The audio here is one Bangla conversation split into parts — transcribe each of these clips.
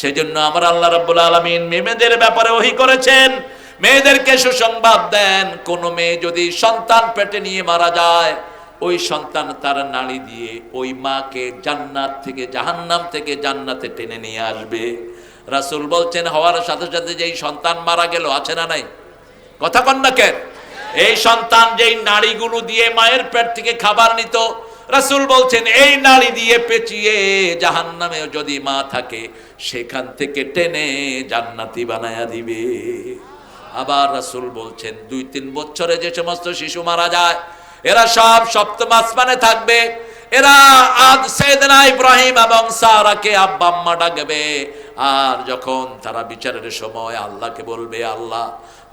সেজন্য আমার আল্লাহ রাব্বুল আলামিন মেয়েদের ব্যাপারে ওহি করেছেন, মেয়েদেরকে সুসংবাদ দেন, কোন মেয়ে যদি সন্তান পেটে নিয়ে মারা যায়, ওই সন্তান তার নাড়ি দিয়ে ওই মাকে জান্নাত থেকে, জাহান্নাম থেকে জান্নাতে টেনে নিয়ে আসবে। রাসূল বলছেন, হওয়ার সাথে সাথে যেই সন্তান মারা গেল, আছে না নাই? কথা কন না কেন? এই সন্তান যেই নাড়িগুলো দিয়ে মায়ের পেট থেকে খাবার নিত রাসূল বলছেন, এই নাড়ি দিয়ে পেঁচিয়ে জাহান্নামে যদি মা থাকে, সেখান থেকে টেনে জান্নাতি বানায়া দিবে। আবার রাসূল বলছেন, দুই তিন বছরে যে সমস্ত শিশু মারা যায়, এরা সব সপ্তম আসমানে থাকবে। এরা আদ সেদনা ইব্রাহিম এবং সারাকে আব্বা আম্মা ডাকবে। আর যখন তারা বিচারের সময় আল্লাহকে বলবে, আল্লাহ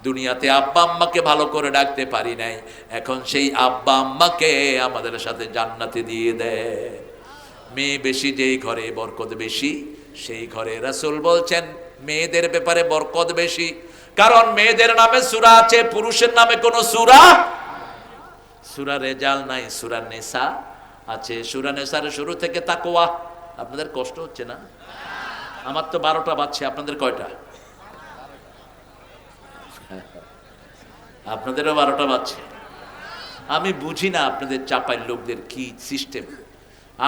দুনিয়াতে আব্বা আম্মাকে ভালো করে ডাকতে পারি নাই। এখন সেই আব্বা আম্মাকে আমাদের সাথে জান্নাতে দিয়ে দেয় মেয়ে বেশি, যেই ঘরে বরকত বেশি, সেই ঘরে রাসূল বলছেন, মেয়েদের ব্যাপারে বরকত বেশি। কারণ মেয়েদের নামে সুরা আছে, পুরুষের নামে কোনো সুরা সুরা রেজাল নাই, সুরা নেসা আছে। সুরা নেসার শুরু থেকে তাকোয়া আপনাদের কষ্ট হচ্ছে না? আমার তো বারোটা বাজছে, আপনাদের কয়টা? আপনাদেরও বারোটা বাজছে। আমি বুঝি না আপনাদের চাপাই লোকদের কি সিস্টেম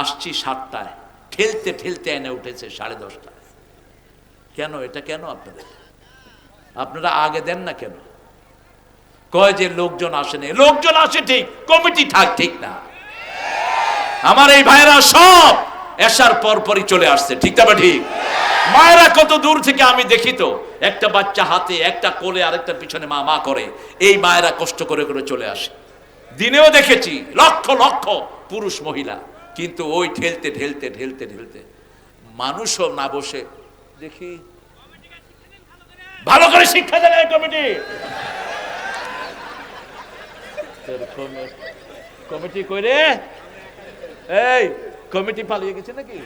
আসছি সাতটায়, ঠেলতে ঠেলতে এনে উঠেছে সাড়ে দশটায়। কেন? এটা কেন আপনাদের? আপনারা আগে দেন না কেন? কয় যে লোকজন আসেনি লোকজন আসে ঠিক, কমিটি থাক ঠিক না। আমার এই ভাইরা সব এসার পর পরই চলে আসছে, ঠিক তবে ঠিক? মায়েরা কত দূর থেকে আমি দেখি তো, একটা বাচ্চা হাতে, একটা কোলে, আরেকটা পিছনে মা মা করে, এই মায়েরা কষ্ট করে করে চলে আসে। দিনেও দেখেছি, লক্ষ লক্ষ পুরুষ মহিলা, কিন্তু ওই ঠেলতে ঠেলতে ঠেলতে ঠেলতে মানুষও না বসে, দেখি, ভালো করে শিক্ষা দেন কমিটি। কমিটি কইরে, এই, কমিটি পালিয়ে গেছে নাকি?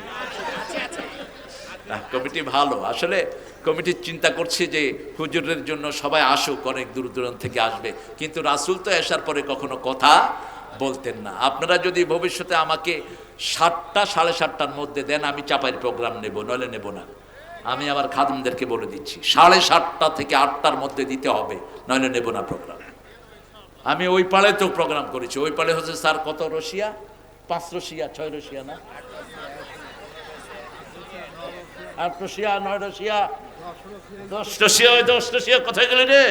কমিটি ভালো। আসলে কমিটি চিন্তা করছে যে হুজুরের জন্য সবাই আসুক, অনেক দূর দূরান্ত থেকে আসবে। কিন্তু রাসুল তো আসার পরে কখনো কথা বলতেন না। আপনারা যদি ভবিষ্যতে আমাকে সাতটা, সাড়ে সাতটার মধ্যে দেন, আমি চাপাইয়ের প্রোগ্রাম নেব, নইলে নেব না। আমি আমার খাদমদেরকে বলে দিচ্ছি, সাড়ে সাতটা থেকে আটটার মধ্যে দিতে হবে, নইলে নেব না প্রোগ্রাম। আমি ওই পাড়ে তো প্রোগ্রাম করেছি। ওই পাড়ে হচ্ছে স্যার কত রশিয়া? পাঁচ রশিয়া, ছয় রশিয়া না? আট রশিয়া, নয় রশিয়া। দশ রশিয়া ওই দশ রশিয়া, কোথায় গেলে রে?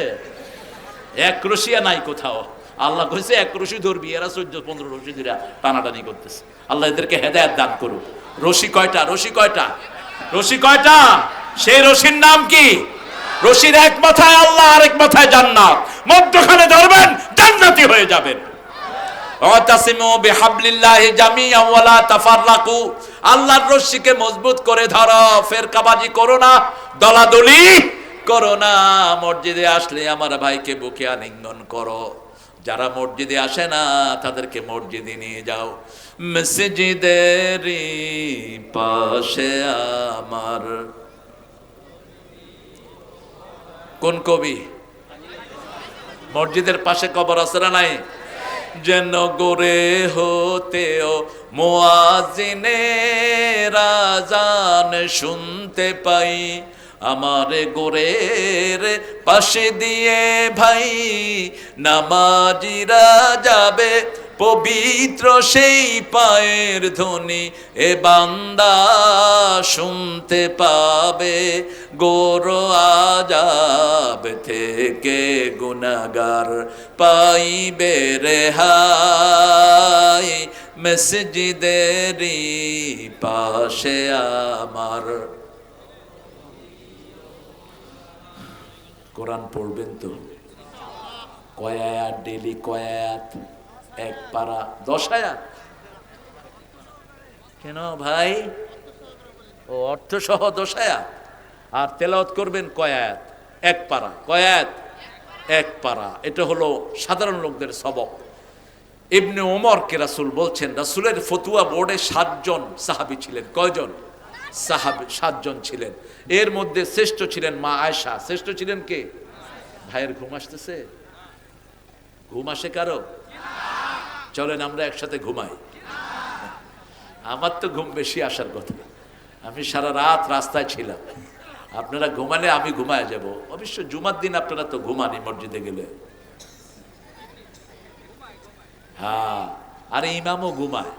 এক রশিয়া নাই কোথাও। আল্লাহ কইছে, এক রশি ধরবি, এরা চোদ্দ, পনেরো রশি ধরে টানাটানি করতেছে। আল্লাহ এদেরকে হেদায়ত দান করুক। রশি কয়টা? রশি কয়টা? রশি কয়টা? সেই রশির নাম কি? রশির এক মাথায় আল্লাহ, আরেক মাথায় জান্নাত। মধ্যখানে ধরবেন, জান্নাতি হয়ে যাবেন। ওয়াতাসিমু বিহাবলিল্লাহি জামিআ ওয়ালা তাফাররাকু। আল্লাহর রশ্মিকে মজবুত করে ধরো, ফেরকাবাজি করো না, দলাদলি করো না। মসজিদে আসলে আমার ভাইকে বুকে আলিঙ্গন করো। যারা মসজিদে আসে না, তাদেরকে মসজিদে নিয়ে যাও। মসজিদের পাশে আমার কোন কবি? মসজিদের পাশে কবর আছে না নাই? যেন গোরে হতেও মোয়াজিনে রাজান শুনতে পাই। আমার গোরের পাশে দিয়ে ভাই নামাজিরা যাবে পবিত্র সেই পায়ের ধ্বনি এ বান্দা শুনতে পাবে, গোরো আজাব থেকে গুনাগার পাইবে রেহাই। মসজিদেরই পাশে আমার। কোরআন পড়বেন তো? কয় আয়াত ডেলি কয় আয়াত এক পারা দশ আয়াত কেন ভাই? ও অর্থ সহ দশ আয়াত আর তেলাওয়াত করবেন কয় আয়াত? এক পারা। কয় আয়াত? এক পারা। এটা হলো সাধারণ লোকদের সবক। ইবনে ওমরকে রাসুল বলছেন, রাসুলের ফতুয়া বোর্ডে সাতজন সাহাবী ছিলেন। কয়জন? সাহাবী সাতজন ছিলেন। এর মধ্যে শ্রেষ্ঠ ছিলেন মা আয়েশা। শ্রেষ্ঠ ছিলেন কে? ভাইয়ের ঘুম আসতেছে? ঘুম আসে কারও? চলেন, আমরা একসাথে ঘুমাই। আমার তো ঘুম বেশি আসার কথা। আমি সারা রাত রাস্তায় ছিলাম। আপনারা ঘুমালে আমি ঘুমায় যাব। অবশ্য জুমার দিন আপনারা তো ঘুমানি মসজিদে গেলে। হ্যাঁ আরে ইমামও ঘুমায়।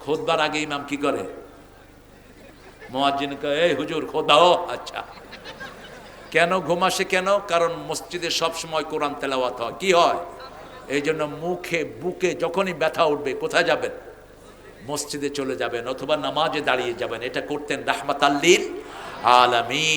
খোদবার আগে ইমাম কি করে? মোয়াজ্জিন কয়, এই হুজুর খোদাও আচ্ছা। কেন ঘুমাসে কেন? কারণ মসজিদে সবসময় কোরআন তেলাওয়াত হয়। কি হয়? এই জন্য মুখে, বুকে যখনই ব্যথা উঠবে, কোথায় যাবেন? মসজিদে চলে যাবেন অথবা নামাজে দাঁড়িয়ে যাবেন। এটা করতেন রাহমাত আল্লিল আলামিন।